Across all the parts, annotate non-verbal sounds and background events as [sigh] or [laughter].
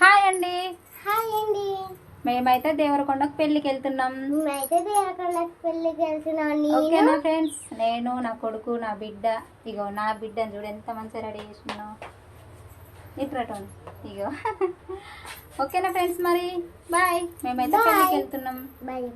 Hi అండి. Hi అండి. మేమైతే దేవరకొండకు పెళ్ళికి వెళ్తున్నాం మేమైతే దేవరకొండకి పెళ్ళికి వెళ్తున్నాం ఓకేనా ఫ్రెండ్స్ నేను నా కొడుకు నా బిడ్డ. ఇగో నా బిడ్డని చూడు ఎంత మంచిగా రెడీ చేసినావు ఇట్రటోన్ ఇగో. [laughs] ఓకేనా ఫ్రెండ్స్ మరి బాయ్. మేమైతే. పెళ్ళికి వెళ్తున్నాం బాయ్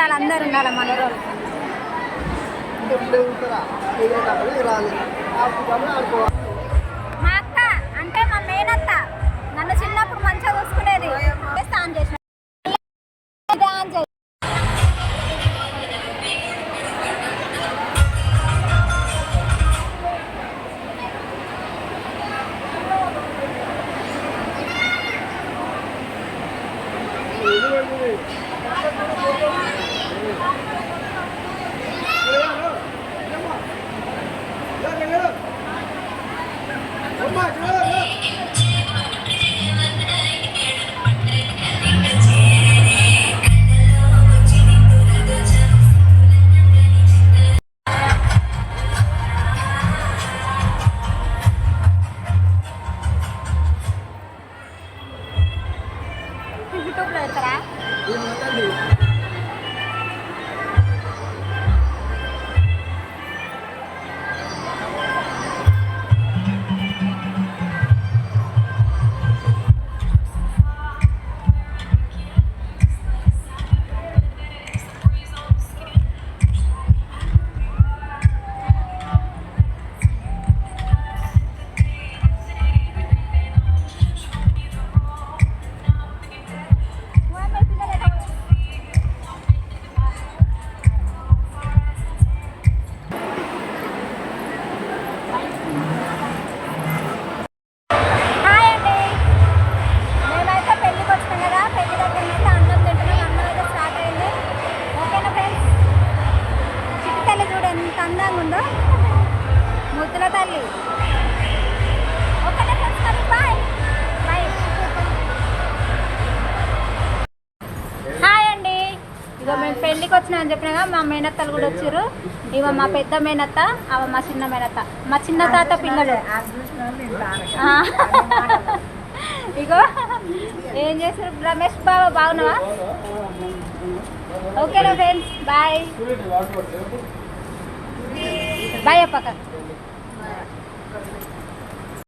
ఉండాలి అందరు ఉండాలి మన మా అక్క అంటే మా మేనత్త నన్ను చిన్నప్పుడు మంచిగా చూసుకునేది. ఆన్ చేసిన. చేయి యూట్యూబ్లో పెడతారా హాయ్ ఎంత అందంగా ఉందో. ముద్దుల తల్లి. హాయ్ అండి. ఇగో మేము పెళ్ళికి వచ్చినా అని చెప్పినా మా మేనత్తలు కూడా వచ్చారు ఇవ మా పెద్ద మేనత్త అవ మా చిన్న మేనత్త. మా చిన్న తాత పిల్లలు. ఇగో ఏం చేస్తారు రమేష్ బాబా బాగున్నావా? ఓకేనా ఫ్రెండ్స్ బాయ్. బాయ్ అప్పక